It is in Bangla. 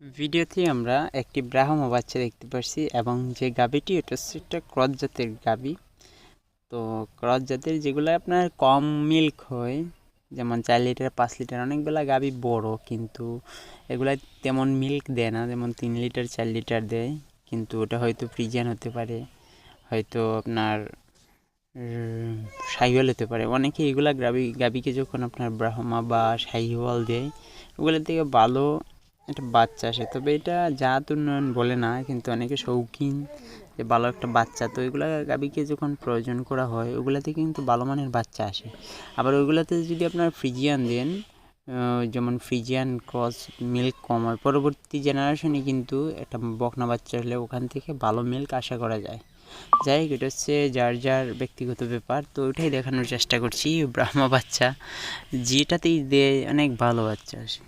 ভিডিওতে আমরা একটি ব্রাহ্ম বাচ্চা দেখতে পাচ্ছি এবং যে গাবিটি এটা একটা ক্রস জাতের গাবি তো ক্রস জাতের যেগুলো আপনার কম মিল্ক হয়, যেমন চার লিটার, পাঁচ লিটার, অনেকগুলো গাবি বড় কিন্তু এগুলা তেমন মিল্ক দেয় না, যেমন তিন লিটার, চার লিটার দেয়। কিন্তু ওটা হয়তো ফ্রিজিয়ান হতে পারে, হয়তো আপনার শাহিওয়াল হতে পারে। অনেকে এগুলা গাভী, গাভীকে যখন আপনার ব্রাহ্মা বা শাহিওয়াল দেয় ওগুলোর থেকে ভালো একটা বাচ্চা আসে। তবে এটা জাত উন্নয়ন বলে না, কিন্তু অনেকে শৌখিন, যে ভালো একটা বাচ্চা। তো এগুলো গাভীকে যখন প্রয়োজন করা হয়, ওগুলাতে কিন্তু ভালো মানের বাচ্চা আসে। আবার ওইগুলোতে যদি আপনার ফ্রিজিয়ান দেন যেমন ফ্রিজিয়ান, ক্রস, মিল্ক কম হয়, পরবর্তী জেনারেশনে কিন্তু একটা বকনা বাচ্চা হলে ওখান থেকে ভালো মিল্ক আশা করা যায়। যাই হোক, এটা হচ্ছে যার যার ব্যক্তিগত ব্যাপার। তো ওইটাই দেখানোর চেষ্টা করছি, ব্রাহ্মা বাচ্চা, যেটাতেই দেয় অনেক ভালো বাচ্চা আসে।